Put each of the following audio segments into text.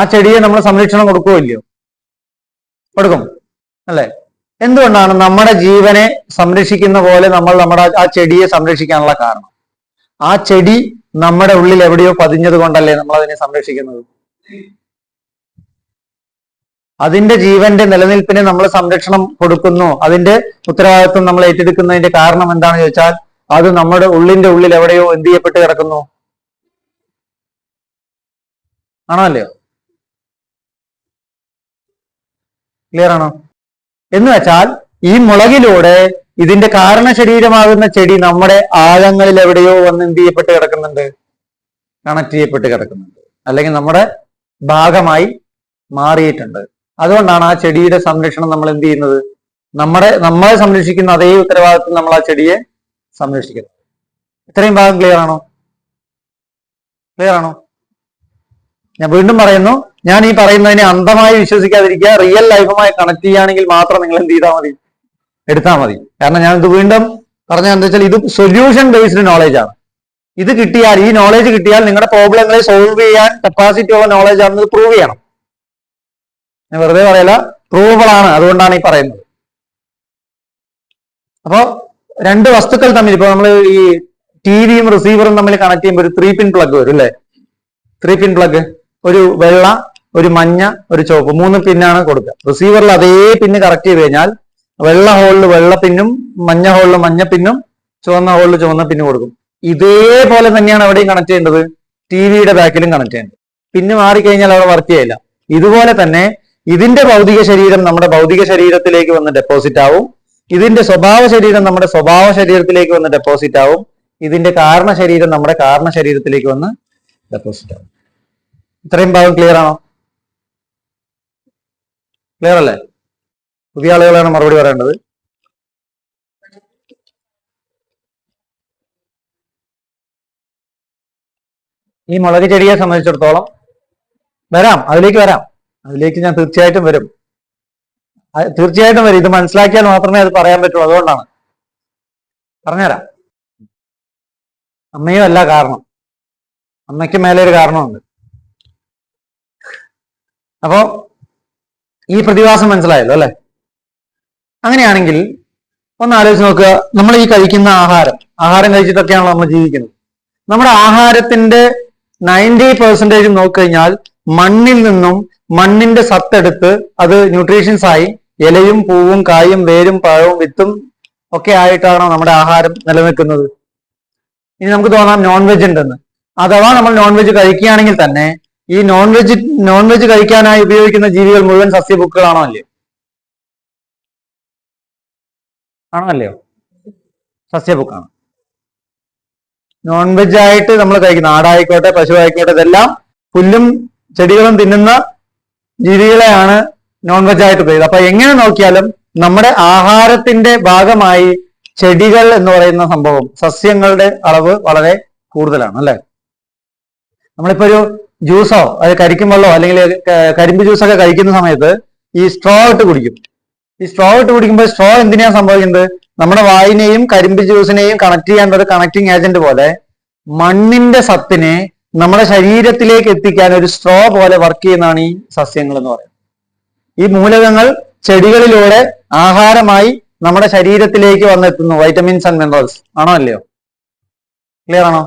ആ ചെടിയെ നമ്മൾ സംരക്ഷണം കൊടുക്കുമോ ഇല്ലയോ? കൊടുക്കും. അല്ലെ? എന്തുകൊണ്ടാണ് നമ്മുടെ ജീവനെ സംരക്ഷിക്കുന്ന പോലെ നമ്മൾ നമ്മുടെ ആ ചെടിയെ സംരക്ഷിക്കാനുള്ള കാരണം? ആ ചെടി നമ്മുടെ ഉള്ളിൽ എവിടെയോ പതിഞ്ഞത് കൊണ്ടല്ലേ നമ്മൾ അതിനെ സംരക്ഷിക്കുന്നത്? അതിന്റെ ജീവന്റെ നിലനിൽപ്പിനെ നമ്മൾ സംരക്ഷണം കൊടുക്കുന്നു. അതിന്റെ ഉത്തരവാദിത്വം നമ്മൾ ഏറ്റെടുക്കുന്നതിന്റെ കാരണം എന്താണെന്ന് ചോദിച്ചാൽ അത് നമ്മുടെ ഉള്ളിന്റെ ഉള്ളിൽ എവിടെയോ എന്ത് ചെയ്യപ്പെട്ട് കിടക്കുന്നു? ആണോ അല്ലയോ? ക്ലിയർ ആണോ? എന്ന് വെച്ചാൽ ഈ മുളകിലൂടെ ഇതിന്റെ കാരണ ശരീരമാകുന്ന ചെടി നമ്മുടെ ആഴങ്ങളിൽ എവിടെയോ വന്ന് എന്ത് ചെയ്യപ്പെട്ട് കിടക്കുന്നുണ്ട്? കണക്ട് ചെയ്യപ്പെട്ട് കിടക്കുന്നുണ്ട്. അല്ലെങ്കിൽ നമ്മുടെ ഭാഗമായി മാറിയിട്ടുണ്ട്. അതുകൊണ്ടാണ് ആ ചെടിയുടെ സംരക്ഷണം നമ്മൾ എന്ത് ചെയ്യുന്നത്? നമ്മുടെ നമ്മളെ സംരക്ഷിക്കുന്ന അതേ ഉത്തരവാദിത്വം നമ്മൾ ആ ചെടിയെ സംരക്ഷിക്കുന്നത്. ഇത്രയും ഭാഗം ക്ലിയർ ആണോ? ക്ലിയർ ആണോ? ഞാൻ വീണ്ടും പറയുന്നു ഞാൻ ഈ പറയുന്നതിനെ അന്ധമായി വിശ്വസിക്കാതിരിക്കുക റിയൽ ലൈഫുമായി കണക്ട് ചെയ്യുകയാണെങ്കിൽ മാത്രം നിങ്ങൾ എന്ത് ചെയ്താൽ മതി. എടുത്താൽ മതി. കാരണം ഞാൻ ഇത് വീണ്ടും പറഞ്ഞ എന്താ വെച്ചാൽ ഇത് സൊല്യൂഷൻ ബേസ്ഡ് നോളജ് ആണ്. ഇത് കിട്ടിയാൽ ഈ നോളജ് കിട്ടിയാൽ നിങ്ങളുടെ പ്രോബ്ലങ്ങളെ സോൾവ് ചെയ്യാൻ കപ്പാസിറ്റി ഉള്ള നോളജ് ആണെന്ന് പ്രൂവ് ചെയ്യണം. ഞാൻ വെറുതെ പറയല പ്രൂവബിൾ ആണ്. അതുകൊണ്ടാണ് ഈ പറയുന്നത്. അപ്പോ രണ്ട് വസ്തുക്കൾ തമ്മിൽ ഇപ്പൊ നമ്മൾ ഈ ടിവിയും റിസീവറും തമ്മിൽ കണക്ട് ചെയ്യുമ്പോൾ ഒരു ത്രീ പിൻ പ്ലഗ് വരും അല്ലേ? ത്രീ പിൻ പ്ലഗ് ഒരു വെള്ള ഒരു മഞ്ഞ ഒരു ചുവപ്പ് മൂന്ന് പിന്നാണ് കൊടുക്കുക. റിസീവറിൽ അതേ പിന്ന് കറക്റ്റ് ചെയ്ത് കഴിഞ്ഞാൽ വെള്ള ഹോളിൽ വെള്ള പിന്നും മഞ്ഞ ഹോളിൽ മഞ്ഞ പിന്നും ചുവന്ന ഹോളിൽ ചുവന്ന പിന്നും കൊടുക്കും. ഇതേപോലെ തന്നെയാണ് അവിടെയും കണക്ട് ചെയ്യേണ്ടത്. ടി വിയുടെ ബാക്കിലും കണക്ട് ചെയ്യേണ്ടത്. പിന്നെ മാറിക്കഴിഞ്ഞാൽ അവിടെ വർക്ക് ചെയ്യില്ല ഇതുപോലെ തന്നെ ഇതിന്റെ ഭൗതിക ശരീരം നമ്മുടെ ഭൗതിക ശരീരത്തിലേക്ക് വന്ന് ഡെപ്പോസിറ്റ് ആവും. ഇതിന്റെ സ്വഭാവ ശരീരം നമ്മുടെ സ്വഭാവ ശരീരത്തിലേക്ക് വന്ന് ഡെപ്പോസിറ്റ് ആവും. ഇതിന്റെ കാരണ ശരീരം നമ്മുടെ കാരണ ശരീരത്തിലേക്ക് വന്ന് ഡെപ്പോസിറ്റ് ആവും. ഇത്രയും ഭാഗം ക്ലിയർ ആണോ? ക്ലിയർ അല്ലേ പുതിയ ആളുകളാണ് മറുപടി പറയേണ്ടത്. ഈ മുളക് ചെടിയെ സംബന്ധിച്ചിടത്തോളം വരാം അതിലേക്ക് വരാം. അതിലേക്ക് ഞാൻ തീർച്ചയായിട്ടും വരും. തീർച്ചയായിട്ടും വരും. ഇത് മനസ്സിലാക്കിയാൽ മാത്രമേ അത് പറയാൻ പറ്റുള്ളൂ. അതുകൊണ്ടാണ്. പറഞ്ഞുതരാം. അമ്മയും അല്ല കാരണം. അമ്മയ്ക്ക് മേലെ ഒരു കാരണമുണ്ട്. അപ്പോ ഈ പ്രതിഭാസം മനസ്സിലായല്ലോ അല്ലെ? അങ്ങനെയാണെങ്കിൽ ഒന്ന് ആലോചിച്ച് നോക്കുക. നമ്മൾ ഈ കഴിക്കുന്ന ആഹാരം ആഹാരം കഴിച്ചിട്ടൊക്കെയാണല്ലോ നമ്മൾ ജീവിക്കുന്നത്. നമ്മുടെ ആഹാരത്തിന്റെ നയന്റി പെർസെന്റേജ് നോക്കിക്കഴിഞ്ഞാൽ മണ്ണിൽ നിന്നും മണ്ണിന്റെ സത്തെടുത്ത് അത് ന്യൂട്രീഷൻസ് ആയി ഇലയും പൂവും കായും വേരും പഴവും വിത്തും ഒക്കെ ആയിട്ടാണോ നമ്മുടെ ആഹാരം നിലനിൽക്കുന്നത്. ഇനി നമുക്ക് തോന്നാം നോൺ വെജ് ഉണ്ടെന്ന്. അഥവാ നമ്മൾ നോൺ വെജ് കഴിക്കുകയാണെങ്കിൽ തന്നെ ഈ നോൺ വെജ് നോൺ വെജ് കഴിക്കാനായി ഉപയോഗിക്കുന്ന ജീവികൾ മുഴുവൻ സസ്യഭുക്കുകളാണോ അല്ലയോ? ആണോ അല്ലയോ? സസ്യബുക്കാണ് നോൺ വെജ് ആയിട്ട് നമ്മൾ കഴിക്കുന്ന ആടായിക്കോട്ടെ പശു ആയിക്കോട്ടെ ഇതെല്ലാം പുല്ലും ചെടികളും തിന്നുന്ന ജീവികളെയാണ് നോൺ വെജ് ആയിട്ട് ഉപയോഗിക്കുന്നത്. അപ്പൊ എങ്ങനെ നോക്കിയാലും നമ്മുടെ ആഹാരത്തിന്റെ ഭാഗമായി ചെടികൾ എന്ന് പറയുന്ന സംഭവം സസ്യങ്ങളുടെ അളവ് വളരെ കൂടുതലാണ് അല്ലെ? നമ്മളിപ്പോ ഒരു ജ്യൂസോ അത് കരിക്കും വെള്ളമോ അല്ലെങ്കിൽ കരിമ്പ് ജ്യൂസൊക്കെ കഴിക്കുന്ന സമയത്ത് ഈ സ്ട്രോ ഇട്ട് കുടിക്കും. ഈ സ്ട്രോ ഇട്ട് കുടിക്കുമ്പോൾ സ്ട്രോ എന്തിനാണ് സംഭവിക്കുന്നത്? നമ്മുടെ വായിനെയും കരിമ്പ് ജ്യൂസിനെയും കണക്ട് ചെയ്യേണ്ട ഒരു കണക്ടിങ് ഏജന്റ് പോലെ മണ്ണിന്റെ സത്തിനെ നമ്മുടെ ശരീരത്തിലേക്ക് എത്തിക്കാൻ ഒരു സ്ട്രോ പോലെ വർക്ക് ചെയ്യുന്നതാണ് ഈ സസ്യങ്ങൾ എന്ന് പറയുന്നത്. ഈ മൂലകങ്ങൾ ചെടികളിലൂടെ ആഹാരമായി നമ്മുടെ ശരീരത്തിലേക്ക് വന്നെത്തുന്നു. വൈറ്റമിൻസ് ആൻഡ് മിനറൽസ് ആണോ അല്ലയോ? ക്ലിയർ ആണോ?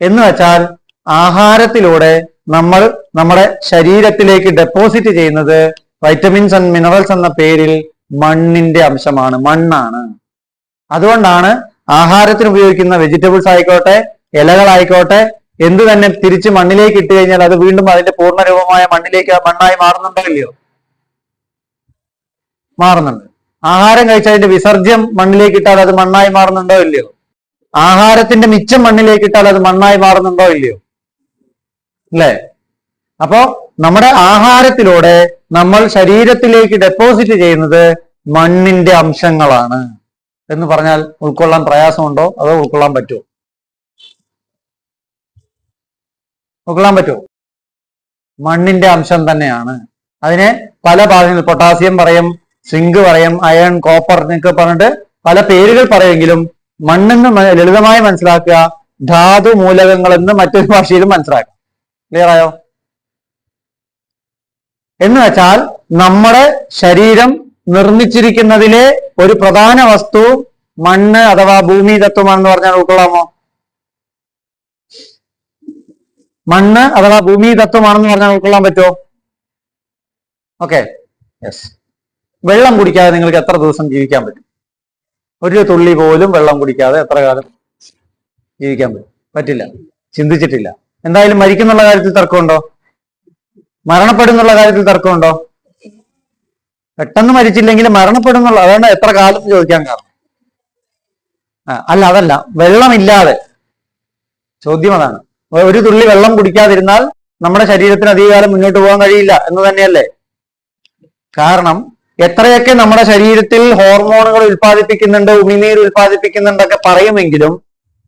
എന്ന് വെച്ചാൽ ആഹാരത്തിലൂടെ നമ്മൾ നമ്മുടെ ശരീരത്തിലേക്ക് ഡെപ്പോസിറ്റ് ചെയ്യുന്നത് വൈറ്റമിൻസ് ആൻഡ് മിനറൽസ് എന്ന പേരിൽ മണ്ണിന്റെ അംശമാണ് മണ്ണാണ്. അതുകൊണ്ടാണ് ആഹാരത്തിന് ഉപയോഗിക്കുന്ന വെജിറ്റബിൾസ് ആയിക്കോട്ടെ ഇലകളായിക്കോട്ടെ എന്ത് തന്നെ തിരിച്ച് മണ്ണിലേക്ക് ഇട്ട് കഴിഞ്ഞാൽ അത് വീണ്ടും അതിന്റെ പൂർണരൂപമായ മണ്ണിലേക്ക് മണ്ണായി മാറുന്നുണ്ടോ ഇല്ലയോ? മാറുന്നുണ്ട്. ആഹാരം കഴിച്ചതിന്റെ വിസർജ്യം മണ്ണിലേക്ക് ഇട്ടാൽ അത് മണ്ണായി മാറുന്നുണ്ടോ ഇല്ലയോ? ആഹാരത്തിന്റെ മിച്ചം മണ്ണിലേക്ക് ഇട്ടാൽ അത് മണ്ണായി മാറുന്നുണ്ടോ ഇല്ലയോ? അല്ലേ അപ്പോ നമ്മുടെ ആഹാരത്തിലൂടെ നമ്മൾ ശരീരത്തിലേക്ക് ഡെപ്പോസിറ്റ് ചെയ്യുന്നത് മണ്ണിന്റെ അംശങ്ങളാണ്. എന്ന് പറഞ്ഞാൽ ഉൾക്കൊള്ളാൻ പ്രയാസമുണ്ടോ? അതോ ഉൾക്കൊള്ളാൻ പറ്റുമോ ഉൾക്കൊള്ളാൻ പറ്റുമോ മണ്ണിന്റെ അംശം തന്നെയാണ്. അതിനെ പല ഭാഗങ്ങളിൽ പൊട്ടാസ്യം പറയും സിങ്ക് പറയും അയൺ കോപ്പർ എന്നൊക്കെ പറഞ്ഞിട്ട് പല പേരുകൾ പറയുമെങ്കിലും മണ്ണെന്ന് ലളിതമായി മനസ്സിലാക്കുക ധാതു മൂലകങ്ങൾ എന്ന് മറ്റൊരു ഭാഷയിലും മനസ്സിലാക്കാം. ക്ലിയർ ആയോ എന്ന് വെച്ചാൽ നമ്മുടെ ശരീരം നിർമ്മിച്ചിരിക്കുന്നതിലെ ഒരു പ്രധാന വസ്തു മണ്ണ് അഥവാ ഭൂമി തത്വമാണെന്ന് പറഞ്ഞാൽ ഉൾക്കൊള്ളാമോ? മണ്ണ് അഥവാ ഭൂമി തത്വമാണെന്ന് പറഞ്ഞാൽ ഉൾക്കൊള്ളാൻ പറ്റുമോ? ഓക്കെ. യെസ് വെള്ളം കുടിക്കാതെ നിങ്ങൾക്ക് എത്ര ദിവസം ജീവിക്കാൻ പറ്റും? ഒരു തുള്ളി പോലും വെള്ളം കുടിക്കാതെ എത്ര കാലം ജീവിക്കാൻ പറ്റും? പറ്റില്ല. ചിന്തിച്ചിട്ടില്ല. എന്തായാലും മരിക്കുന്നുള്ള കാര്യത്തിൽ തർക്കമുണ്ടോ? മരണപ്പെടുന്നുള്ള കാര്യത്തിൽ തർക്കമുണ്ടോ? പെട്ടെന്ന് മരിച്ചില്ലെങ്കിൽ മരണപ്പെടുന്നുള്ള അതുകൊണ്ട് എത്ര കാലം ചോദിക്കാൻ കാരണം? അല്ല അതല്ല വെള്ളമില്ലാതെ. ചോദ്യം അതാണ്. ഒരു തുള്ളി വെള്ളം കുടിക്കാതിരുന്നാൽ നമ്മുടെ ശരീരത്തിന് അധികകാലം മുന്നോട്ട് പോകാൻ കഴിയില്ല എന്ന് തന്നെയല്ലേ? കാരണം എത്രയൊക്കെ നമ്മുടെ ശരീരത്തിൽ ഹോർമോണുകൾ ഉൽപ്പാദിപ്പിക്കുന്നുണ്ട് ഉമിനീർ ഉൽപ്പാദിപ്പിക്കുന്നുണ്ടൊക്കെ പറയുമെങ്കിലും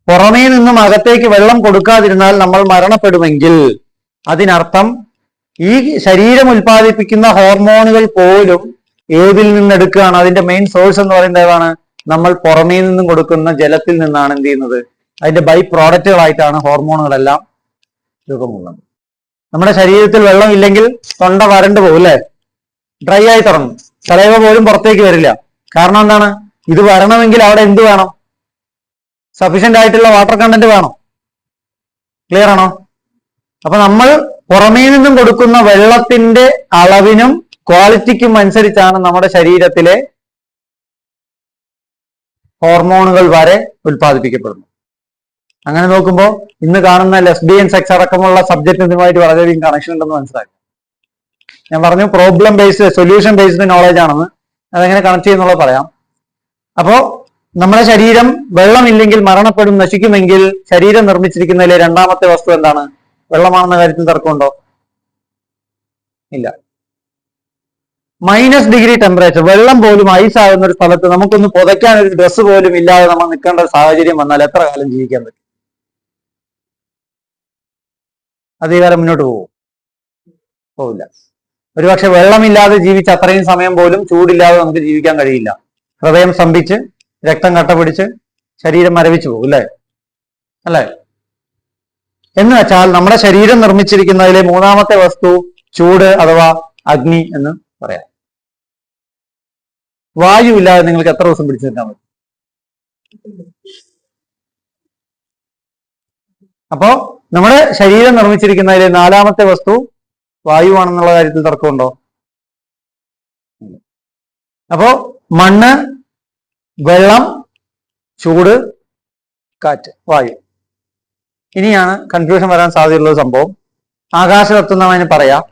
പുറമേ നിന്നും അകത്തേക്ക് വെള്ളം കൊടുക്കാതിരുന്നാൽ നമ്മൾ മരണപ്പെടുമെങ്കിൽ അതിനർത്ഥം ഈ ശരീരം ഉൽപ്പാദിപ്പിക്കുന്ന ഹോർമോണുകൾ പോലും ഏതിൽ നിന്നെടുക്കുകയാണ്. അതിന്റെ മെയിൻ സോഴ്സ് എന്ന് പറയുന്നത് ഏതാണ്? നമ്മൾ പുറമേ നിന്നും കൊടുക്കുന്ന ജലത്തിൽ നിന്നാണ് എന്ത് ചെയ്യുന്നത്? അതിന്റെ ബൈ പ്രോഡക്റ്റുകളായിട്ടാണ് ഹോർമോണുകളെല്ലാം രൂപമുള്ളത് നമ്മുടെ ശരീരത്തിൽ വെള്ളം ഇല്ലെങ്കിൽ തൊണ്ട വരണ്ടു പോകും അല്ലേ? ഡ്രൈ ആയി തുടങ്ങും. സലൈവ പോലും പുറത്തേക്ക് വരില്ല. കാരണം എന്താണ്? ഇത് വരണമെങ്കിൽ അവിടെ എന്ത് വേണം? സഫീഷ്യന്റ് ആയിട്ടുള്ള വാട്ടർ കണ്ടന്റ് വേണം? ക്ലിയർ ആണോ? അപ്പൊ നമ്മൾ പുറമേ നിന്നും കൊടുക്കുന്ന വെള്ളത്തിന്റെ അളവിനും ക്വാളിറ്റിക്കും അനുസരിച്ചാണ് നമ്മുടെ ശരീരത്തിലെ ഹോർമോണുകൾ വരെ ഉൽപ്പാദിപ്പിക്കപ്പെടുന്നു അങ്ങനെ നോക്കുമ്പോൾ ഇന്ന് കാണുന്ന ലെസ്ബിയൻ സെക്സ് അടക്കമുള്ള സബ്ജക്റ്റുമായിട്ട് വളരെയധികം കണക്ഷൻ ഉണ്ടെന്ന് മനസ്സിലാക്കി ഞാൻ പറഞ്ഞു problem based solution based knowledge ആണെന്ന്. അതെങ്ങനെ കണക്ട് ചെയ്യുന്നുള്ളത് പറയാം. അപ്പോ നമ്മുടെ ശരീരം വെള്ളമില്ലെങ്കിൽ മരണപ്പെടും നശിക്കുമെങ്കിൽ ശരീരം നിർമ്മിച്ചിരിക്കുന്നതിലെ രണ്ടാമത്തെ വസ്തു എന്താണ്? വെള്ളമാണെന്ന കാര്യത്തിൽ തർക്കമുണ്ടോ? ഇല്ല. മൈനസ് ഡിഗ്രി ടെമ്പറേച്ചർ വെള്ളം പോലും ഐസ് ആകുന്ന ഒരു സ്ഥലത്ത് നമുക്കൊന്ന് പുതയ്ക്കാൻ ഒരു ഡ്രസ്സ് പോലും ഇല്ലാതെ നമ്മൾ നിൽക്കേണ്ട ഒരു സാഹചര്യം വന്നാൽ എത്ര കാലം ജീവിക്കാൻ പറ്റും? അധികാരം മുന്നോട്ട് പോകും പോവില്ല. ഒരുപക്ഷെ വെള്ളമില്ലാതെ ജീവിച്ച അത്രയും സമയം പോലും ചൂടില്ലാതെ നമുക്ക് ജീവിക്കാൻ കഴിയില്ല. ഹൃദയം സ്തംഭിച്ച് രക്തം കട്ട പിടിച്ച് ശരീരം മരവിച്ചു പോകും അല്ലേ? അല്ലേ? എന്ന് വെച്ചാൽ നമ്മുടെ ശരീരം നിർമ്മിച്ചിരിക്കുന്നതിലെ മൂന്നാമത്തെ വസ്തു ചൂട് അഥവാ അഗ്നി എന്ന് പറയാം. വായു ഇല്ലാതെ നിങ്ങൾക്ക് എത്ര ദിവസം പിടിച്ചു നിൽക്കാൻ പറ്റും? അപ്പോ നമ്മുടെ ശരീരം നിർമ്മിച്ചിരിക്കുന്നതിലെ നാലാമത്തെ വസ്തു വായുവാണെന്നുള്ള കാര്യത്തിൽ തർക്കമുണ്ടോ. അപ്പോ മണ്ണ് വെള്ളം ചൂട് കാറ്റ് വായു. ഇനിയാണ് കൺഫ്യൂഷൻ വരാൻ സാധ്യതയുള്ള സംഭവം. ആകാശം എത്തുന്ന അതിന് പറയാം.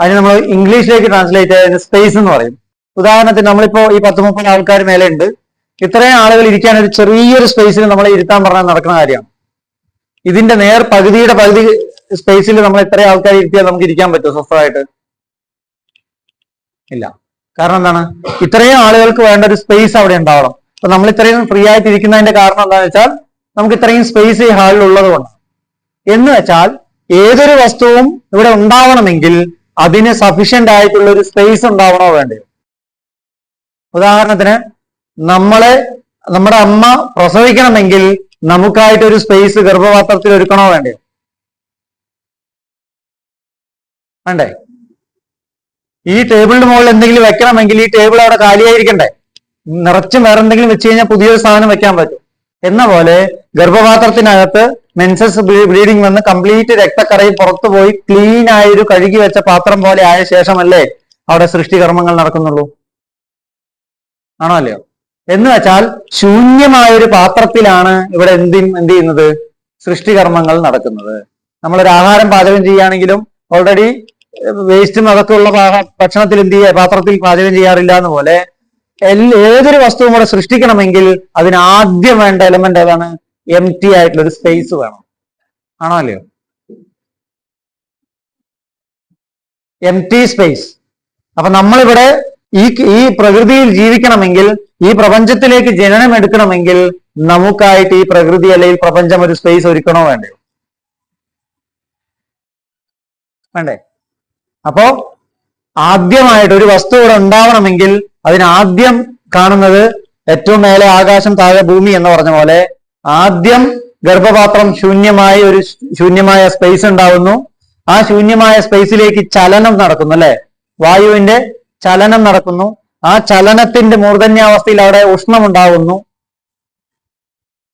അതിന് നമ്മൾ ഇംഗ്ലീഷിലേക്ക് ട്രാൻസ്ലേറ്റ് ചെയ്തതിന് സ്പേസ് എന്ന് പറയും. ഉദാഹരണത്തിന് നമ്മളിപ്പോ ഈ പത്ത് മുപ്പത് ആൾക്കാർ മേലെ ഉണ്ട്. ഇത്രയും ആളുകൾ ഇരിക്കാൻ ഒരു ചെറിയൊരു സ്പേസിൽ നമ്മൾ ഇരുത്താൻ പറഞ്ഞാൽ നടക്കുന്ന കാര്യമാണ്. ഇതിന്റെ നേർ പകുതിയുടെ പകുതി സ്പേസിൽ നമ്മൾ ഇത്രയും ആൾക്കാർ ഇരുത്തിയാൽ നമുക്ക് ഇരിക്കാൻ പറ്റുമോ? സ്വസ്ഥമായിട്ട്? ഇല്ല. കാരണം എന്താണ്? ഇത്രയും ആളുകൾക്ക് വേണ്ട ഒരു സ്പേസ് അവിടെ ഉണ്ടാവണം. അപ്പൊ നമ്മൾ ഇത്രയും ഫ്രീ ആയിട്ട് ഇരിക്കുന്നതിന്റെ കാരണം എന്താണെന്ന് വെച്ചാൽ നമുക്ക് ഇത്രയും സ്പേസ് ഈ ഹാളിൽ ഉള്ളത് എന്ന് വെച്ചാൽ ഏതൊരു വസ്തുവും ഇവിടെ ഉണ്ടാവണമെങ്കിൽ അതിന് സഫീഷ്യന്റ് ആയിട്ടുള്ള ഒരു സ്പേസ് ഉണ്ടാവണോ വേണ്ടയോ? ഉദാഹരണത്തിന് നമ്മളെ നമ്മുടെ അമ്മ പ്രസവിക്കണമെങ്കിൽ നമുക്കായിട്ട് ഒരു സ്പേസ് ഗർഭപാത്രത്തിൽ ഒരുക്കണോ വേണ്ടേ വേണ്ടേ? ഈ ടേബിളിന് മുകളിൽ എന്തെങ്കിലും വെക്കണമെങ്കിൽ ഈ ടേബിൾ അവിടെ കാലിയായിരിക്കണ്ടേ? നിറച്ചും വേറെ എന്തെങ്കിലും വെച്ച് കഴിഞ്ഞാൽ പുതിയൊരു സാധനം വെക്കാൻ പറ്റും. എന്ന പോലെ ഗർഭപാത്രത്തിനകത്ത് മെൻസസ് ബ്ലീഡിങ് വന്ന് കംപ്ലീറ്റ് രക്തക്കറയിൽ പുറത്തു പോയി ക്ലീൻ ആയൊരു കഴുകി വെച്ച പാത്രം പോലെ ആയ ശേഷമല്ലേ അവിടെ സൃഷ്ടികർമ്മങ്ങൾ നടക്കുന്നുള്ളൂ? ആണോ അല്ലയോ? എന്ന് വെച്ചാൽ ശൂന്യമായ ഒരു പാത്രത്തിലാണ് ഇവിടെ എന്ത് എന്ത് ചെയ്യുന്നത്? സൃഷ്ടികർമ്മങ്ങൾ നടക്കുന്നത്. നമ്മളൊരു ആഹാരം പാചകം ചെയ്യുകയാണെങ്കിലും ഓൾറെഡി വേസ്റ്റും അതൊക്കെ ഉള്ള ഭക്ഷണത്തിൽ എന്ത് ചെയ്യുക പാത്രത്തിൽ പാചകം ചെയ്യാറില്ല എന്ന് പോലെ ഏതൊരു വസ്തുവും കൂടെ സൃഷ്ടിക്കണമെങ്കിൽ അതിന് ആദ്യം വേണ്ട എലമെന്റ് ഏതാണ്? എം ടി ആയിട്ടുള്ള ഒരു സ്പേസ് വേണം. ആണോ എം ടി സ്പേസ് അപ്പൊ നമ്മളിവിടെ ഈ ഈ പ്രകൃതിയിൽ ജീവിക്കണമെങ്കിൽ ഈ പ്രപഞ്ചത്തിലേക്ക് ജനനം എടുക്കണമെങ്കിൽ നമുക്കായിട്ട് ഈ പ്രകൃതി അല്ലെങ്കിൽ പ്രപഞ്ചം ഒരു സ്പേസ് ഒരുക്കണോ വേണ്ടയോ? വേണ്ടേ? അപ്പോ ആദ്യമായിട്ട് ഒരു വസ്തു ഇവിടെ ഉണ്ടാവണമെങ്കിൽ അതിനാദ്യം കാണുന്നത് ഏറ്റവും മേലെ ആകാശം താഴെ ഭൂമി എന്ന് പറഞ്ഞ പോലെ ആദ്യം ഗർഭപാത്രം ശൂന്യമായ ഒരു ശൂന്യമായ സ്പേസ് ഉണ്ടാവുന്നു. ആ ശൂന്യമായ സ്പേസിലേക്ക് ചലനം നടക്കുന്നു അല്ലെ? വായുവിന്റെ ചലനം നടക്കുന്നു. ആ ചലനത്തിന്റെ മൂർധന്യാവസ്ഥയിൽ അവിടെ ഉഷ്ണമുണ്ടാവുന്നു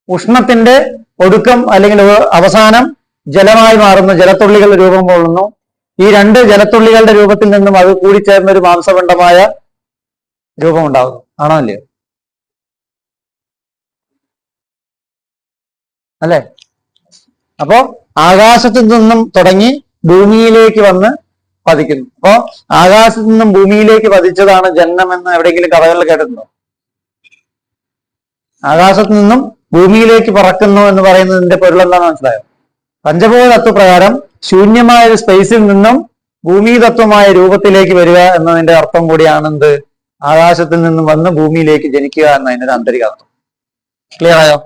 ഉഷ്ണത്തിന്റെ ഒടുക്കം അല്ലെങ്കിൽ അവസാനം ജലമായി മാറുന്നു. ജലത്തുള്ളികൾ രൂപം കൊള്ളുന്നു. ഈ രണ്ട് ജലത്തുള്ളികളുടെ രൂപത്തിൽ നിന്നും അത് കൂടിച്ചേർന്ന ഒരു മാംസപിണ്ഡമായ രൂപം ഉണ്ടാകുന്നു ആണോ അല്ലയോ അല്ലെ? അപ്പോ ആകാശത്തു നിന്നും തുടങ്ങി ഭൂമിയിലേക്ക് വന്ന് പതിക്കുന്നു. അപ്പോ ആകാശത്ത് നിന്നും ഭൂമിയിലേക്ക് പതിച്ചതാണ് ജന്മം എന്ന് എവിടെയെങ്കിലും കഥകളിൽ കേട്ടിട്ടുണ്ടോ? ആകാശത്ത് നിന്നും ഭൂമിയിലേക്ക് പറക്കുന്നു എന്ന് പറയുന്നതിന്റെ പൊരുൾ എന്താണെന്ന് മനസ്സിലായോ? പഞ്ചഭൂത തത്വപ്രകാരം ശൂന്യമായ ഒരു സ്പേസിൽ നിന്നും ഭൂമി തത്വമായ രൂപത്തിലേക്ക് വരിക എന്നതിന്റെ അർത്ഥം കൂടിയാണ് എന്ത് ആകാശത്തിൽ നിന്നും വന്ന് ഭൂമിയിലേക്ക് ജനിക്കുക എന്നതിന്റെ ഒരു ആന്തരിക അർത്ഥം ക്ലിയർ ആയോ?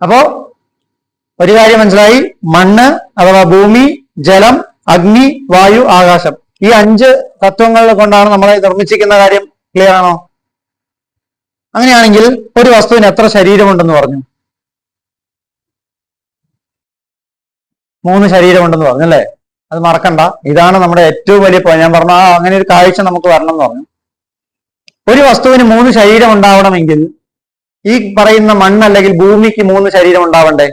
അപ്പോ ഒരു കാര്യം മനസ്സിലായി. മണ്ണ് അഥവാ ഭൂമി ജലം അഗ്നി വായു ആകാശം. ഈ അഞ്ച് തത്വങ്ങൾ കൊണ്ടാണ് നമ്മളെ നിർമ്മിച്ചിരിക്കുന്ന കാര്യം ക്ലിയർ ആണോ? അങ്ങനെയാണെങ്കിൽ ഒരു വസ്തുവിന് എത്ര ശരീരമുണ്ടെന്ന് പറഞ്ഞു. മൂന്ന് ശരീരമുണ്ടെന്ന് പറഞ്ഞു അല്ലേ? അത് മറക്കണ്ട. ഇതാണ് നമ്മുടെ ഏറ്റവും വലിയ ഞാൻ പറഞ്ഞു ആ അങ്ങനെ ഒരു കാഴ്ച നമുക്ക് വരണം എന്ന് പറഞ്ഞു. ഒരു വസ്തുവിന് മൂന്ന് ശരീരം ഉണ്ടാവണമെങ്കിൽ ഈ പറയുന്ന മണ്ണ് അല്ലെങ്കിൽ ഭൂമിക്ക് മൂന്ന് ശരീരം ഉണ്ടാവണ്ടേ?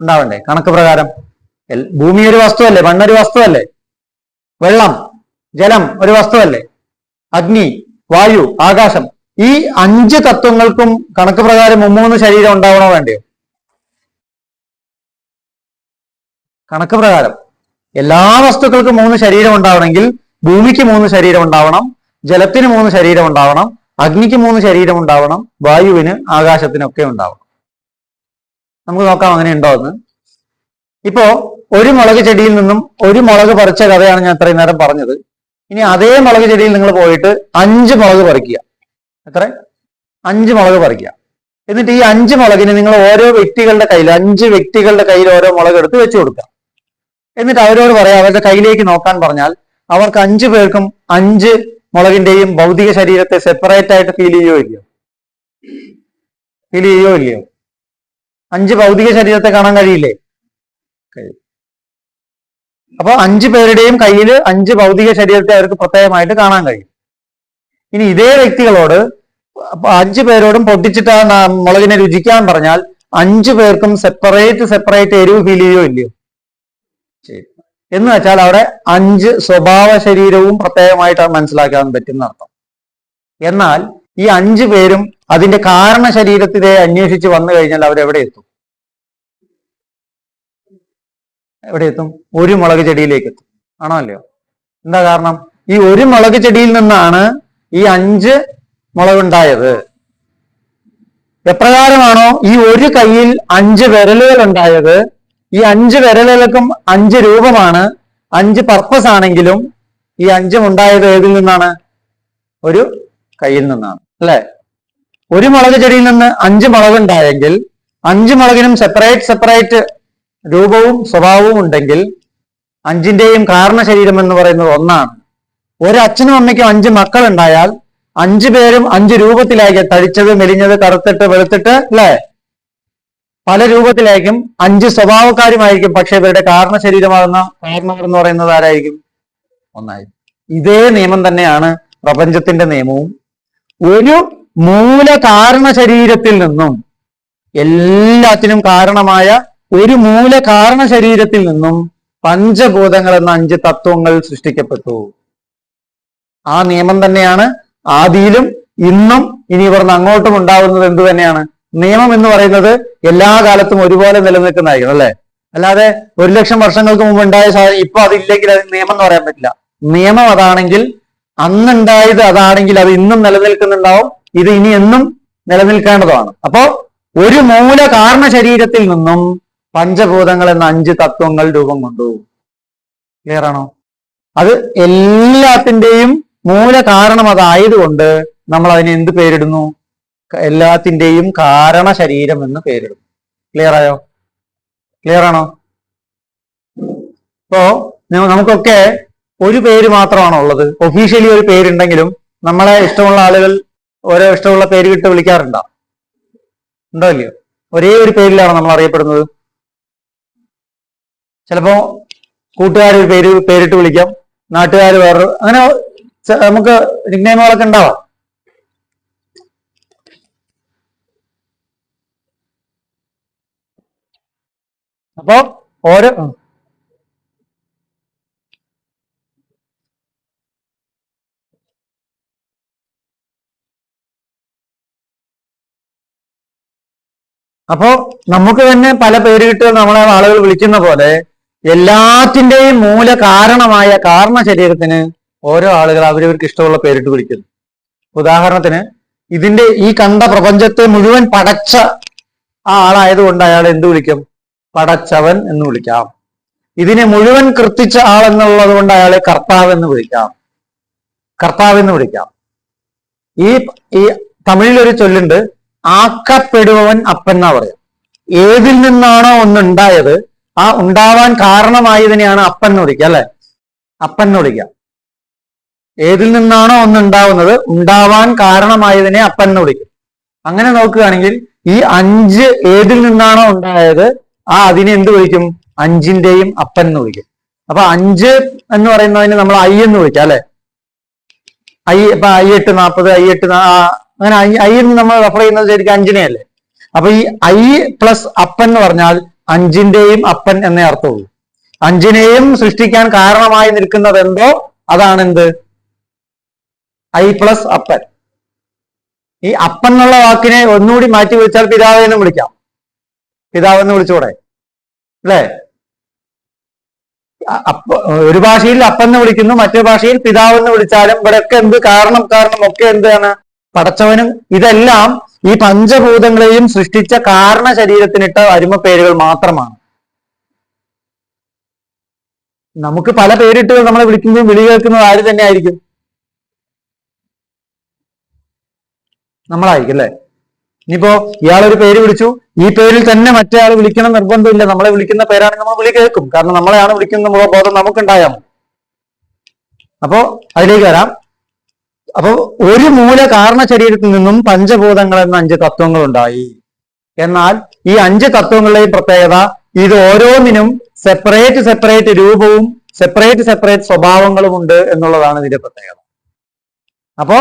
ഉണ്ടാവണ്ടേ? കണക്ക് പ്രകാരം. ഭൂമി ഒരു വസ്തുവല്ലേ? മണ്ണൊരു വസ്തുവല്ലേ? വെള്ളം ജലം ഒരു വസ്തുവല്ലേ? അഗ്നി വായു ആകാശം. ഈ അഞ്ച് തത്വങ്ങൾക്കും കണക്ക് പ്രകാരം മുമ്മൂന്ന് ശരീരം ഉണ്ടാവണോ വേണ്ടയോ? കണക്ക് പ്രകാരം എല്ലാ വസ്തുക്കൾക്കും മൂന്ന് ശരീരം ഉണ്ടാവണമെങ്കിൽ ഭൂമിക്ക് മൂന്ന് ശരീരം ഉണ്ടാവണം ജലത്തിന് മൂന്ന് ശരീരം ഉണ്ടാവണം അഗ്നിക്ക് മൂന്ന് ശരീരം ഉണ്ടാവണം വായുവിന് ആകാശത്തിനൊക്കെ ഉണ്ടാവണം. നമുക്ക് നോക്കാം അങ്ങനെ ഉണ്ടോ എന്ന്. ഇപ്പോ ഒരു മുളക് ചെടിയിൽ നിന്നും ഒരു മുളക് പറിച്ച കഥയാണ് ഞാൻ ഇത്രയും നേരം പറഞ്ഞത്. ഇനി അതേ മുളക് ചെടിയിൽ നിങ്ങൾ പോയിട്ട് അഞ്ച് മുളക് പറിക്കുക. എത്ര? അഞ്ച് മുളക് പറിക്കുക. എന്നിട്ട് ഈ അഞ്ച് മുളകിന് നിങ്ങൾ ഓരോ വ്യക്തികളുടെ കയ്യിൽ അഞ്ച് വ്യക്തികളുടെ കയ്യിൽ ഓരോ മുളക് എടുത്ത് വെച്ചു കൊടുക്കുക. എന്നിട്ട് അവരോട് പറയാം അവരുടെ കയ്യിലേക്ക് നോക്കാൻ പറഞ്ഞാൽ അവർക്ക് അഞ്ചു പേർക്കും അഞ്ച് മുളകിന്റെയും ഭൗതിക ശരീരത്തെ സെപ്പറേറ്റ് ആയിട്ട് ഫീൽ ചെയ്യോ ഇല്ലയോ? ഫീൽ ചെയ്യോ ഇല്ലയോ? അഞ്ച് ഭൗതിക ശരീരത്തെ കാണാൻ കഴിയില്ലേ? കഴിയും. അപ്പൊ അഞ്ചു പേരുടെയും കയ്യിൽ അഞ്ച് ഭൗതിക ശരീരത്തെ അവർക്ക് പ്രത്യേകമായിട്ട് കാണാൻ കഴിയും. ഇനി ഇതേ വ്യക്തികളോട് അഞ്ചു പേരോടും പൊട്ടിച്ചിട്ട് ആ മുളകിനെ രുചിക്കാൻ പറഞ്ഞാൽ അഞ്ചു പേർക്കും സെപ്പറേറ്റ് സെപ്പറേറ്റ് എരിവ് ഫീൽ ചെയ്യോ ഇല്ലയോ? ശരി. എന്ന് വെച്ചാൽ അവിടെ അഞ്ച് സ്വഭാവ ശരീരവും പ്രത്യേകമായിട്ട് മനസ്സിലാക്കാൻ പറ്റുന്ന അർത്ഥം. എന്നാൽ ഈ അഞ്ചു പേരും അതിന്റെ കാരണ ശരീരത്തിലെ അന്വേഷിച്ച് വന്നു കഴിഞ്ഞാൽ അവരെവിടെ എത്തും? എവിടെ എത്തും? ഒരു മുളക് ചെടിയിലേക്ക് എത്തും. ആണോ അല്ലയോ? എന്താ കാരണം? ഈ ഒരു മുളക് ചെടിയിൽ നിന്നാണ് ഈ അഞ്ച് മുളകുണ്ടായത്. എപ്രകാരമാണോ ഈ ഒരു കയ്യിൽ അഞ്ച് വിരലുകൾ ഉണ്ടായത്? ഈ അഞ്ച് വിരലുകൾക്കും അഞ്ച് രൂപമാണ് അഞ്ച് പർപ്പസ് ആണെങ്കിലും ഈ അഞ്ചും ഉണ്ടായത് ഏതിൽ നിന്നാണ്? ഒരു കയ്യിൽ നിന്നാണ് അല്ലെ? ഒരു മുളക് ചെടിയിൽ നിന്ന് അഞ്ച് മുളക് ഉണ്ടായെങ്കിൽ അഞ്ച് മുളകിനും സെപ്പറേറ്റ് സെപ്പറേറ്റ് രൂപവും സ്വഭാവവും ഉണ്ടെങ്കിൽ അഞ്ചിന്റെയും കാരണ ശരീരം എന്ന് പറയുന്നത് ഒന്നാണ്. ഒരു അച്ഛനും അമ്മയ്ക്കും അഞ്ച് മക്കൾ ഉണ്ടായാൽ അഞ്ചു പേരും അഞ്ച് രൂപത്തിലായിരിക്കും തടിച്ചത് മെലിഞ്ഞത് കറുത്തിട്ട് വെളുത്തിട്ട് അല്ലേ? പല രൂപത്തിലായിരിക്കും. അഞ്ച് സ്വഭാവക്കാരുമായിരിക്കും. പക്ഷെ ഇവരുടെ കാരണ ശരീരമാകുന്ന കാരണവർ എന്ന് പറയുന്നത് ആരായിരിക്കും? ഒന്നായിരിക്കും. ഇതേ നിയമം തന്നെയാണ് പ്രപഞ്ചത്തിന്റെ നിയമവും. ഒരു മൂല കാരണ ശരീരത്തിൽ നിന്നും എല്ലാത്തിനും കാരണമായ ഒരു മൂല കാരണ ശരീരത്തിൽ നിന്നും പഞ്ചഭൂതങ്ങൾ എന്ന അഞ്ച് തത്വങ്ങൾ സൃഷ്ടിക്കപ്പെട്ടു. ആ നിയമം തന്നെയാണ് ആദിയിലും ഇന്നും ഇനി ഇവിടുന്ന് അങ്ങോട്ടും ഉണ്ടാവുന്നത് എന്ത് തന്നെയാണ് നിയമം എന്ന് പറയുന്നത് എല്ലാ കാലത്തും ഒരുപോലെ നിലനിൽക്കുന്നതായിരിക്കും അല്ലെ? അല്ലാതെ ഒരു ലക്ഷം വർഷങ്ങൾക്ക് മുമ്പ് ഉണ്ടായ സാധനം ഇപ്പൊ അതില്ലെങ്കിൽ അത് നിയമം എന്ന് പറയാൻ പറ്റില്ല. നിയമം അതാണെങ്കിൽ അന്നുണ്ടായത് അതാണെങ്കിൽ അത് ഇന്നും നിലനിൽക്കുന്നുണ്ടാവും ഇത് ഇനി എന്നും നിലനിൽക്കേണ്ടതാണ് അപ്പോ ഒരു മൂല കാരണ ശരീരത്തിൽ നിന്നും പഞ്ചഭൂതങ്ങൾ എന്ന അഞ്ച് തത്വങ്ങൾ രൂപം കൊണ്ടു. ക്ലിയർ ആണോ? അത് എല്ലാത്തിന്റെയും മൂല കാരണം അതായതുകൊണ്ട് നമ്മൾ അതിനെ എന്ത് പേരിടുന്നു? എല്ലാത്തിന്റെയും കാരണ ശരീരം എന്ന് പേരിടും ക്ലിയർ ആയോ? ക്ലിയർ ആണോ? ഇപ്പോ നമുക്കൊക്കെ ഒരു പേര് മാത്രമാണോ ഉള്ളത്? ഒഫീഷ്യലി ഒരു പേരുണ്ടെങ്കിലും നമ്മളെ ഇഷ്ടമുള്ള ആളുകൾ ഓരോ ഇഷ്ടമുള്ള പേര് കിട്ട് വിളിക്കാറുണ്ടോ? ഉണ്ടോ ഇല്ലയോ? ഒരേ ഒരു പേരിലാണ് നമ്മൾ അറിയപ്പെടുന്നത്? ചിലപ്പോ കൂട്ടുകാർ ഒരു പേര് പേരിട്ട് വിളിക്കാം. നാട്ടുകാർ വേറൊരു അങ്ങനെ നമുക്ക് നിക്നേമുകളൊക്കെ ഉണ്ടാവാം. അപ്പോ ഓരോ അപ്പോ നമുക്ക് തന്നെ പല പേരുകിട്ട് നമ്മളെ ആളുകൾ വിളിക്കുന്ന പോലെ. എല്ലാത്തിന്റെയും മൂല കാരണമായ കാരണ ശരീരത്തിന് ഓരോ ആളുകൾ അവരവർക്ക് ഇഷ്ടമുള്ള പേരിട്ട് വിളിക്കുന്നു. ഉദാഹരണത്തിന് ഇതിന്റെ ഈ കണ്ട പ്രപഞ്ചത്തെ മുഴുവൻ പടച്ച ആ ആളായതുകൊണ്ട് അയാൾ എന്ത് വിളിക്കും? പടച്ചവൻ എന്ന് വിളിക്കാം. ഇതിനെ മുഴുവൻ കൃത്തിച്ച ആൾ എന്നുള്ളത് കൊണ്ട് അയാളെ കർത്താവ് എന്ന് വിളിക്കാം. കർത്താവ് എന്ന് വിളിക്കാം. ഈ ഈ തമിഴിലൊരു ചൊല്ലുണ്ട് ആക്കപ്പെടുവൻ അപ്പൻ എന്നാ പറയാം. ഏതിൽ നിന്നാണോ ഒന്നുണ്ടായത് ആ ഉണ്ടാവാൻ കാരണമായതിനെയാണ് അപ്പൻ എന്ന് വിളിക്കുക അല്ലെ? അപ്പൻ എന്ന് ഏതിൽ നിന്നാണോ ഒന്നുണ്ടാവുന്നത് ഉണ്ടാവാൻ കാരണമായതിനെ അപ്പൻ എന്ന് വിളിക്കും. അങ്ങനെ നോക്കുകയാണെങ്കിൽ ഈ അഞ്ച് ഏതിൽ നിന്നാണോ ഉണ്ടായത് ആ അതിനെ എന്ത് വിളിക്കും? അഞ്ചിന്റെയും അപ്പൻ എന്ന് വിളിക്കും. അപ്പൊ അഞ്ച് എന്ന് പറയുന്നതിന് നമ്മൾ ഐ എന്ന് വിളിക്കാം അല്ലെ? ഐ ഇപ്പൊ ഐ എട്ട് നാൽപ്പത് ഐ എട്ട് അങ്ങനെ ഐ എന്ന് നമ്മൾ റെഫർ ചെയ്യുന്നത് ശരിക്കും അഞ്ചിനെയല്ലേ അപ്പൊ ഈ ഐ പ്ലസ് അപ്പൻ എന്ന് പറഞ്ഞാൽ അഞ്ചിന്റെയും അപ്പൻ എന്നേ അർത്ഥമുള്ളൂ. അഞ്ചിനെയും സൃഷ്ടിക്കാൻ കാരണമായി നിൽക്കുന്നത് എന്തോ? അതാണ് എന്ത്? ഐ പ്ലസ് അപ്പൻ. ഈ അപ്പൻ എന്നുള്ള വാക്കിനെ ഒന്നുകൂടി മാറ്റി വിളിച്ചാൽ പിതാവ് എന്ന് വിളിക്കാം. പിതാവ് വിളിച്ചൂടെ? അല്ലേ? അപ്പ ഒരു ഭാഷയിൽ അപ്പെന്ന് വിളിക്കുന്നു മറ്റൊരു ഭാഷയിൽ പിതാവെന്ന് വിളിച്ചാലും ഇവിടെയൊക്കെ എന്ത് കാരണം കാരണം ഒക്കെ എന്താണ്? പടച്ചവനും ഇതെല്ലാം ഈ പഞ്ചഭൂതങ്ങളെയും സൃഷ്ടിച്ച കാരണ ശരീരത്തിനിട്ട അരുമ പേരുകൾ മാത്രമാണ്. നമുക്ക് പല പേരിട്ട് നമ്മളെ വിളിക്കുന്നതും വിളി കേൾക്കുന്നതും ആര് തന്നെ ആയിരിക്കും നമ്മളായിരിക്കും അല്ലെ? ഇനിയിപ്പോ ഇയാളൊരു പേര് വിളിച്ചു. ഈ പേരിൽ തന്നെ മറ്റേ ആൾ വിളിക്കണം നിർബന്ധമില്ല. നമ്മളെ വിളിക്കുന്ന പേരാണെങ്കിൽ നമ്മൾ വിളി കേൾക്കും. കാരണം നമ്മളെയാണ് വിളിക്കുന്ന ബോധം നമുക്കുണ്ടായാൽ അപ്പോ അതിലേക്ക് വരാം. അപ്പോ ഒരു മൂല കാരണ ശരീരത്തിൽ നിന്നും പഞ്ചഭൂതങ്ങൾ എന്ന അഞ്ച് തത്വങ്ങൾ ഉണ്ടായി. എന്നാൽ ഈ അഞ്ച് തത്വങ്ങളുടെയും പ്രത്യേകത ഇത് ഓരോന്നിനും സെപ്പറേറ്റ് സെപ്പറേറ്റ് രൂപവും സെപ്പറേറ്റ് സെപ്പറേറ്റ് സ്വഭാവങ്ങളും ഉണ്ട് എന്നുള്ളതാണ് ഇതിന്റെ പ്രത്യേകത. അപ്പോ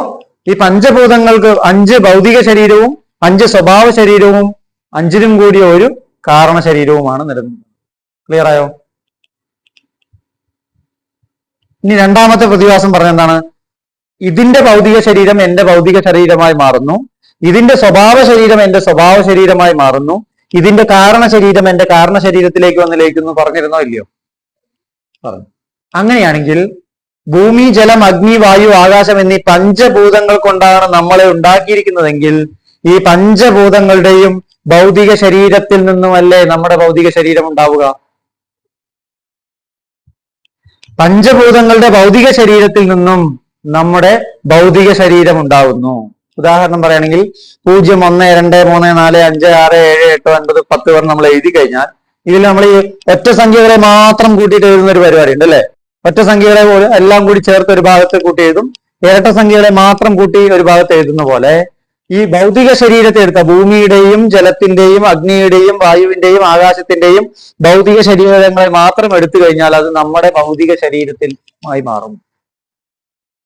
ഈ പഞ്ചഭൂതങ്ങൾക്ക് അഞ്ച് ഭൗതിക ശരീരവും അഞ്ച് സ്വഭാവ ശരീരവും അഞ്ചിനും കൂടിയ ഒരു കാരണ ശരീരവുമാണ് നിലനിൽക്കുന്നത് ക്ലിയർ ആയോ? ഇനി രണ്ടാമത്തെ പ്രതിഭാസം പറഞ്ഞ എന്താണ്? ഇതിന്റെ ഭൗതിക ശരീരം എന്റെ ഭൗതിക ശരീരമായി മാറുന്നു. ഇതിന്റെ സ്വഭാവ ശരീരം എന്റെ സ്വഭാവ ശരീരമായി മാറുന്നു. ഇതിന്റെ കാരണ ശരീരം എന്റെ കാരണ ശരീരത്തിലേക്ക് വന്ന് ലയിക്കുന്നു പറഞ്ഞിരുന്നോ ഇല്ലയോ? പറഞ്ഞു. അങ്ങനെയാണെങ്കിൽ ഭൂമി ജലം അഗ്നി വായു ആകാശം എന്നീ പഞ്ചഭൂതങ്ങൾ കൊണ്ടാണ് നമ്മളെ ഉണ്ടാക്കിയിരിക്കുന്നതെങ്കിൽ ഈ പഞ്ചഭൂതങ്ങളുടെയും ഭൗതിക ശരീരത്തിൽ നിന്നുമല്ലേ നമ്മുടെ ഭൗതിക ശരീരം ഉണ്ടാവുക? പഞ്ചഭൂതങ്ങളുടെ ഭൗതിക ശരീരത്തിൽ നിന്നും നമ്മുടെ ഭൗതിക ശരീരം ഉണ്ടാവുന്നു. ഉദാഹരണം പറയുകയാണെങ്കിൽ പൂജ്യം ഒന്ന് രണ്ട് മൂന്ന് നാല് അഞ്ച് ആറ് ഏഴ് എട്ട് ഒൻപത് പത്ത് വരെ നമ്മൾ എഴുതി കഴിഞ്ഞാൽ ഇതിൽ നമ്മൾ ഈ ഒറ്റ സംഖ്യകളെ മാത്രം കൂട്ടിയിട്ട് എഴുതുന്ന ഒരു പരിപാടി ഉണ്ട് അല്ലെ? ഒറ്റ സംഖ്യകളെ എല്ലാം കൂടി ചേർത്ത് ഒരു ഭാഗത്ത് കൂട്ടി എഴുതും. ഇരട്ട സംഖ്യകളെ മാത്രം കൂട്ടി ഒരു ഭാഗത്ത് എഴുതുന്ന പോലെ ഈ ഭൗതിക ശരീരത്തെ എടുത്ത ഭൂമിയുടെയും ജലത്തിന്റെയും അഗ്നിയുടെയും വായുവിന്റെയും ആകാശത്തിന്റെയും ഭൗതിക ശരീരങ്ങളെ മാത്രം എടുത്തു കഴിഞ്ഞാൽ അത് നമ്മുടെ ഭൗതിക ശരീരത്തിൽ ആയി മാറും.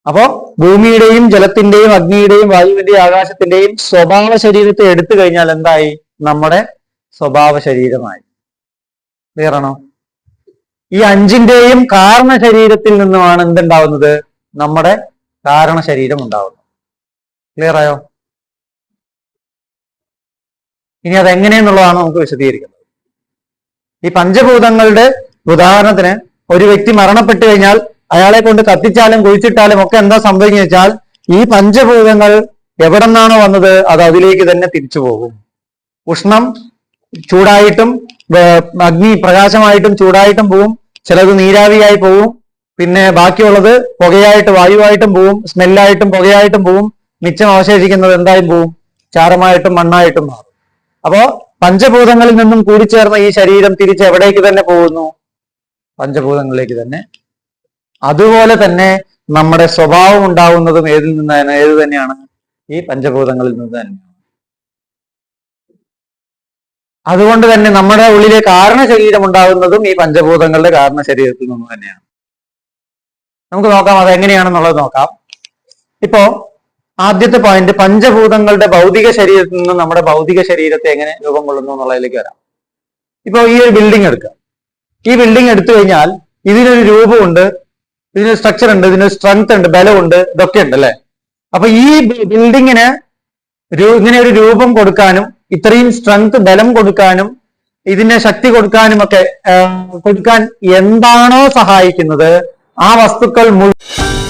അപ്പോ ഭൂമിയുടെയും ജലത്തിന്റെയും അഗ്നിയുടെയും വായുവിന്റെയും ആകാശത്തിന്റെയും സ്വഭാവ ശരീരത്തെ എടുത്തു കഴിഞ്ഞാൽ എന്തായി? നമ്മുടെ സ്വഭാവ ശരീരമായി. വേറണോ ഈ അഞ്ചിന്റെയും കാരണ ശരീരത്തിൽ നിന്നുമാണ് എന്തുണ്ടാവുന്നത്? നമ്മുടെ കാരണ ശരീരം ഉണ്ടാവുന്നത്. ക്ലിയർ ആയോ? ഇനി അതെങ്ങനെയെന്നുള്ളതാണ് നമുക്ക് വിശദീകരിക്കുന്നത്. ഈ പഞ്ചഭൂതങ്ങളുടെ ഉദാഹരണത്തിന് ഒരു വ്യക്തി മരണപ്പെട്ടു കഴിഞ്ഞാൽ അയാളെ കൊണ്ട് കത്തിച്ചാലും കുഴിച്ചിട്ടാലും ഒക്കെ എന്താ സംഭവിക്കുക വെച്ചാൽ ഈ പഞ്ചഭൂതങ്ങൾ എവിടെ നിന്നാണോ വന്നത് അത് അതിലേക്ക് തന്നെ തിരിച്ചു പോകും. ഉഷ്ണം ചൂടായിട്ടും അഗ്നി പ്രകാശമായിട്ടും ചൂടായിട്ടും പോവും ചിലത് നീരാവിയായി പോവും പിന്നെ ബാക്കിയുള്ളത് പുകയായിട്ട് വായുവായിട്ടും പോവും സ്മെല്ലായിട്ടും പുകയായിട്ടും പോവും മിച്ചം അവശേഷിക്കുന്നത് എന്തായും പോവും ചാരമായിട്ടും മണ്ണായിട്ടും മാറും. അപ്പോ പഞ്ചഭൂതങ്ങളിൽ നിന്നും കൂടിച്ചേർന്ന ഈ ശരീരം തിരിച്ച് എവിടേക്ക് തന്നെ പോകുന്നു? പഞ്ചഭൂതങ്ങളിലേക്ക് തന്നെ. അതുപോലെ തന്നെ നമ്മുടെ സ്വഭാവം ഉണ്ടാവുന്നതും ഏതിൽ നിന്നാണ് ഏത് തന്നെയാണ്? ഈ പഞ്ചഭൂതങ്ങളിൽ നിന്ന് തന്നെയാണ്. അതുകൊണ്ട് തന്നെ നമ്മുടെ ഉള്ളിലെ കാരണ ശരീരം ഉണ്ടാകുന്നതും ഈ പഞ്ചഭൂതങ്ങളുടെ കാരണ ശരീരത്തിൽ നിന്ന് തന്നെയാണ്. നമുക്ക് നോക്കാം അത് എങ്ങനെയാണെന്നുള്ളത് നോക്കാം. ഇപ്പോ ആദ്യത്തെ പോയിന്റ് പഞ്ചഭൂതങ്ങളുടെ ഭൗതിക ശരീരത്തിൽ നിന്ന് നമ്മുടെ ഭൗതിക ശരീരത്തെ എങ്ങനെ രൂപം കൊള്ളുന്നു എന്നുള്ളതിലേക്ക് വരാം. ഇപ്പൊ ഈ ഒരു ബിൽഡിംഗ് എടുക്കുക. ഈ ബിൽഡിംഗ് എടുത്തു കഴിഞ്ഞാൽ ഇതിനൊരു രൂപമുണ്ട് ഇതിനൊരു സ്ട്രക്ചർ ഉണ്ട് ഇതിനൊരു സ്ട്രെങ്ത് ഉണ്ട് ബലമുണ്ട് ഇതൊക്കെ ഉണ്ട് അല്ലെ? അപ്പൊ ഈ ബിൽഡിങ്ങിന് ഇങ്ങനെ ഒരു രൂപം കൊടുക്കാനും ഇത്രയും സ്ട്രെങ്ത് ബലം കൊടുക്കാനും ഇതിന് ശക്തി കൊടുക്കാനും ഒക്കെ കൊടുക്കാൻ എന്താണോ സഹായിക്കുന്നത് ആ വസ്തുക്കൾ മുഴുവൻ